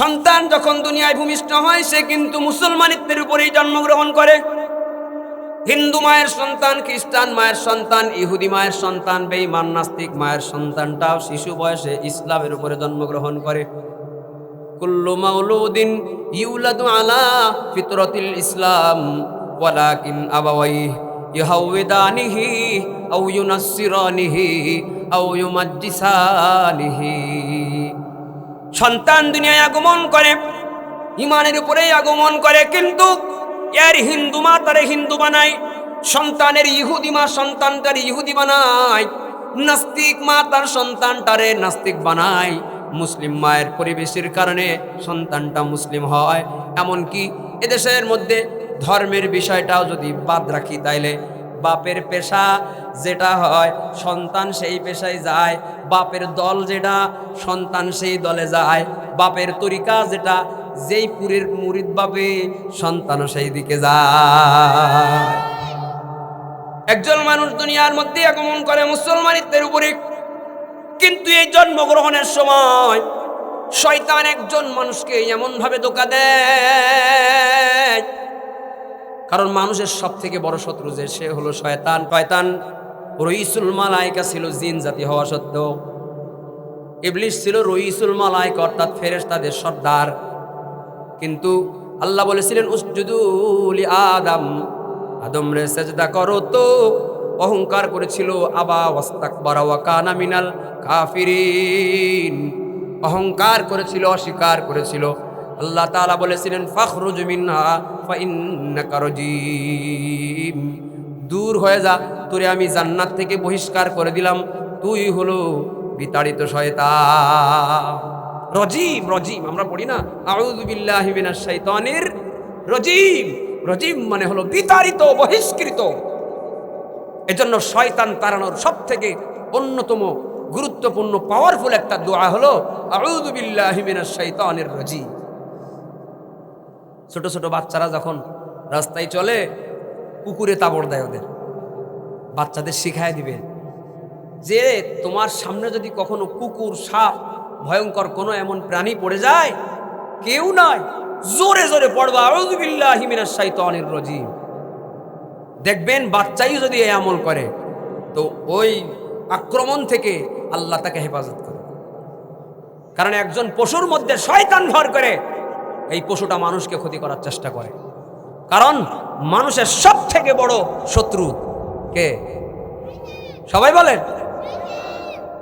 সন্তান যখন দুনিয়ায় ভূমিষ্ঠ হয়, সে কিন্তু মুসলমানিত্বের উপরেই জন্মগ্রহণ করে। হিন্দু মায়ের সন্তান, খ্রিস্টান মায়ের সন্তান, ইহুদি মায়ের সন্তান, বেঈমান, নাস্তিক মায়ের সন্তানটাও শিশু বয়সে ইসলামের উপরে জন্মগ্রহণ করে। কুল্লু ইউলাদু আলা ফিতরাতিল ইসলাম, ওয়ালাকিন সন্তান দুনিয়ায় আগমন করে ইমানের উপরেই আগমন করে, কিন্তু এর হিন্দু মা তারে হিন্দু বানায়, সন্তানের ইহুদি মা সন্তানটার ইহুদি বানায়, নাস্তিক মা তার সন্তানটারে নাস্তিক বানায়। মুসলিম মায়ের পরিবেশের কারণে সন্তানটা মুসলিম হয়। এমনকি এদেশের মধ্যে ধর্মের বিষয়টাও যদি বাদ রাখি তাইলে বাপের পেশা যেটা হয়, সন্তান সেই পেশায় যায়। বাপের দল যেটা, সন্তান সেই দলে যায়। বাপের তরিকা যেটা, যেই পুরের মুরিদ বাপে, সন্তানও সেই দিকে যায়। একজন মানুষ দুনিয়ার মধ্যে আগমন করে মুসলমানিত্বের উপরে। কিন্তু এই জন্মগ্রহণের সময় শয়তান একজন মানুষকে এমনভাবে ধোকা দেয় কারণ মানুষের সব থেকে বড় শত্রু যে, সে হলো শয়তান। শয়তান রইসুল মালাইকা ছিল জিন জাতি হওয়া সত্ত্বেও। ইবলিশ ছিল রইসুল মালাইকা, অর্থাৎ ফেরেস তাদের সর্দার। কিন্তু আল্লাহ বলেছিলেন উসজুদুলি আদম আদম রে সেজদা করো তো। অহংকার করেছিল, আবা ওয়াস্তাকবারা ওয়া কানা মিনাল কাফিরিন। অহংকার করেছিল, অস্বীকার করেছিল। আল্লাহ তাআলা বলেছিলেন, ফাখরুজ মিনহা দূর হয়ে যা, তোরে আমি জান্নাত থেকে বহিষ্কার করে দিলাম। তুই হলো বিতাড়িত শয়তা রজিম রজিম, আমরা পড়ি না, আউযু বিল্লাহি মিনাশ শাইতানির রজিম। রজিম মানে হলো বিতাড়িত, বহিষ্কৃত। এজন্য শয়তান তাড়ানোর সব থেকে অন্যতম গুরুত্বপূর্ণ পাওয়ারফুল একটা দোয়া হলো, আউযু বিল্লাহি মিনাশ শাইতানির রজিম। ছোট ছোট বাচ্চারা যখন রাস্তায় চলে, কুকুরে তাবড় দেয় ওদের। বাচ্চাদের শিখায় দিবে যে তোমার সামনে যদি কখনো কুকুর, সাপ, ভয়ঙ্কর কোনো এমন প্রাণী পড়ে যায়, কেউ নয়, জোরে জোরে পড়বা রাজিম। দেখবেন বাচ্চাই যদি এই আমল করে, তো ওই আক্রমণ থেকে আল্লাহ তাকে হেফাজত করে। কারণ একজন পশুর মধ্যে শয়তান ভর করে এই পশুটা মানুষকে ক্ষতি করার চেষ্টা করে। কারণ মানুষের সব থেকে বড় শত্রু কে? সবাই বলেন।